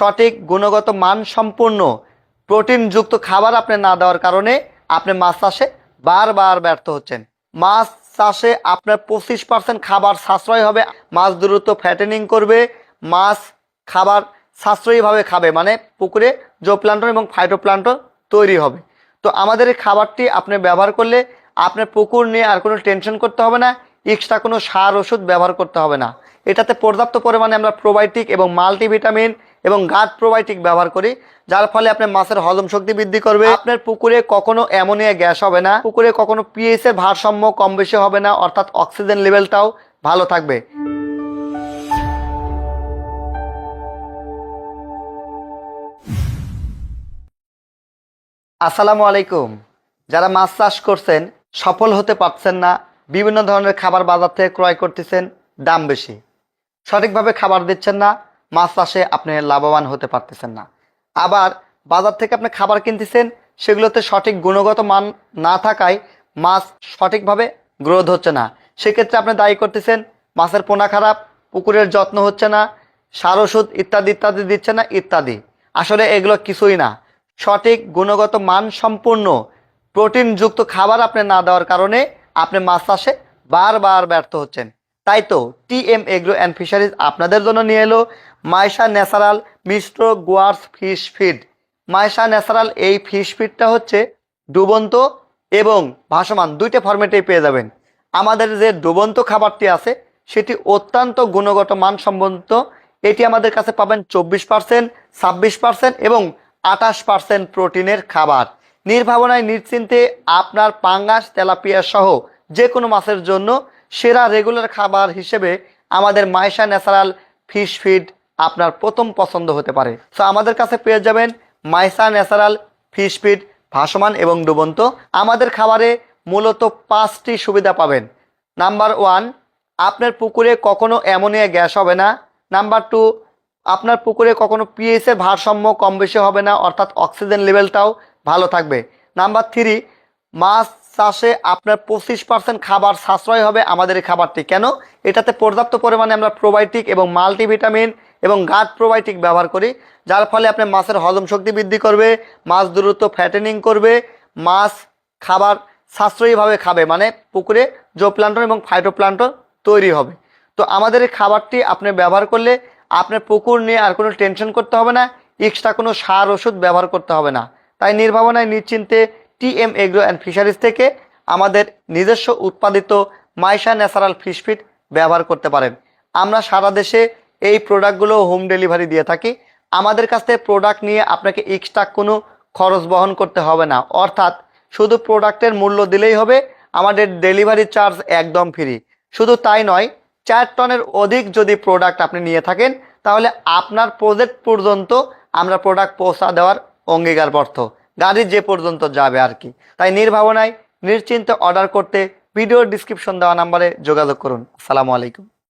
সঠিক গুণগত মান সম্পূর্ণ প্রোটিনযুক্ত খাবার আপনি না দেওয়ার কারণে আপনি মাছ চাষে বারবার ব্যর্থ হচ্ছেন। মাছ চাষে আপনার পঁচিশ পার্সেন্ট খাবার সাশ্রয় হবে, মাছ দ্রুত ফ্যাটেনিং করবে, মাছ খাবার সাশ্রয়ীভাবে খাবে মানে পুকুরে জোপ্লান্টন এবং ফাইটোপ্লান্টন তৈরি হবে। তো আমাদের এই খাবারটি আপনি ব্যবহার করলে আপনার পুকুর নিয়ে আর কোনো টেনশন করতে হবে না এক্সট্রা কোনো সার ওষুধ ব্যবহার করতে হবে না। এটাতে পর্যাপ্ত পরিমাণে আমরা প্রোবায়োটিক এবং মাল্টিভিটামিন এবং গাট প্রোবায়োটিক ব্যবহার করি, যার ফলে আপনার মাছের হজম শক্তি বৃদ্ধি করবে। আপনার পুকুরে কখনো অ্যামোনিয়া গ্যাস হবে না। পুকুরে কখনো পিএইচ এর ভারসাম্য কম বেশি হবে না, অর্থাৎ অক্সিজেন লেভেলটাও ভালো থাকবে। আসসালামু আলাইকুম। যারা মাছ চাষ করছেন, সফল হতে পারছেন না, বিভিন্ন ধরনের খাবার বাজার থেকে ক্রয় করতেছেন, দাম বেশি। সঠিকভাবে খাবার দিচ্ছেন না মাছ চাষে আপনি লাভবান হতে পারতেছেন না। আবার বাজার থেকে আপনি খাবার কিনতেছেন, সেগুলোতে সঠিক গুণগত মান না থাকায় মাছ সঠিকভাবে গ্রোথ হচ্ছে না। সেক্ষেত্রে আপনি দায়ী করতেছেন, মাছের পোনা খারাপ, পুকুরের যত্ন হচ্ছে না, সার ওষুধ ইত্যাদি ইত্যাদি দিচ্ছে না, ইত্যাদি। আসলে এগুলো কিছুই না। সঠিক গুণগত মান সম্পূর্ণ প্রোটিনযুক্ত খাবার আপনি না দেওয়ার কারণে আপনি মাছ চাষে বারবার ব্যর্থ হচ্ছেন। তাই তো T M agro and fisheries আপনাদের জন্য নিয়ে এলো মাইশা ন্যাচারাল মিশ্র growers fish feed. Maisha natural এই ফিশ ফিডটা হচ্ছে ডুবন্ত এবং ভাসমান দুইটা ফরম্যাটেই পেয়ে যাবেন। আমাদের যে ডুবন্ত খাবারটি আছে, সেটি অত্যন্ত গুণগত মান সম্বন্ধ এটি আমাদের কাছে পাবেন চব্বিশ পার্সেন্ট, ছাব্বিশ পার্সেন্ট এবং আঠাশ পার্সেন্ট প্রোটিনের খাবার। নির্ভাবনায় নিশ্চিন্তে আপনার পাঙ্গাস, তেলাপিয়া সহ যে কোনো মাছের জন্য সেরা রেগুলার খাবার হিসেবে আমাদের মাইশা ন্যাচারাল ফিশ ফিড আপনার প্রথম পছন্দ হতে পারে। সো আমাদের কাছে পেয়ে যাবেন মাইসা ন্যাচারাল ফিশ ফিড, ভাসমান এবং ডুবন্ত। আমাদের খাবারে মূলত পাঁচটি সুবিধা পাবেন। নাম্বার ওয়ান আপনার পুকুরে কখনো অ্যামোনিয়া গ্যাস হবে না। নাম্বার টু আপনার পুকুরে কখনো পিএইচ এর ভারসাম্য কম বেশি হবে না, অর্থাৎ অক্সিজেন লেভেলটাও ভালো থাকবে। নাম্বার থ্রি মাছ চাষে আপনার পঁচিশ পার্সেন্ট খাবার সাশ্রয় হবে আমাদের এই খাবারটি। কেন? এটাতে পর্যাপ্ত পরিমাণে আমরা প্রোবায়োটিক এবং মাল্টিভিটামিন এবং গাট প্রোবায়োটিক ব্যবহার করি, যার ফলে আপনার মাছের হজম শক্তি বৃদ্ধি করবে, মাছ দ্রুত ফ্যাটেনিং করবে, মাছ খাবার সাশ্রয়ীভাবে খাবে মানে পুকুরে জোপ্লান্টন এবং ফাইটোপ্লান্টন তৈরি হবে। তো আমাদের এই খাবারটি আপনি ব্যবহার করলে আপনার পুকুর নিয়ে আর কোনো টেনশন করতে হবে না এক্সট্রা কোনো সার ওষুধ ব্যবহার করতে হবে না। তাই নির্ভাবনায়, নিশ্চিন্তে T M agro and fisheries থেকে আমাদের নিজস্ব উৎপাদিত মাইশা ন্যাচারাল ফিশ ফিড ব্যবহার করতে পারেন। আমরা সারা দেশে এই প্রোডাক্টগুলো হোম ডেলিভারি দিয়ে থাকি। আমাদের কাছ থেকে প্রোডাক্ট নিয়ে আপনাকে এক্সট্রা কোনো খরচ বহন করতে হবে না। অর্থাৎ শুধু প্রোডাক্টের মূল্য দিলেই হবে, আমাদের ডেলিভারি চার্জ একদম ফ্রি। শুধু তাই নয়, চার টনের অধিক যদি প্রোডাক্ট আপনি নিয়ে থাকেন, তাহলে আপনার প্রজেক্ট পর্যন্ত আমরা প্রোডাক্ট পৌঁছা দেওয়ার অঙ্গীকারবদ্ধ। গাড়ি যে পর্যন্ত যাবে আর কি। তাই নির্ভাবনায়, নিশ্চিন্তে অর্ডার করতে ভিডিও ডিসক্রিপশন দেওয়া নাম্বারে যোগাযোগ করুন। আসসালামু আলাইকুম।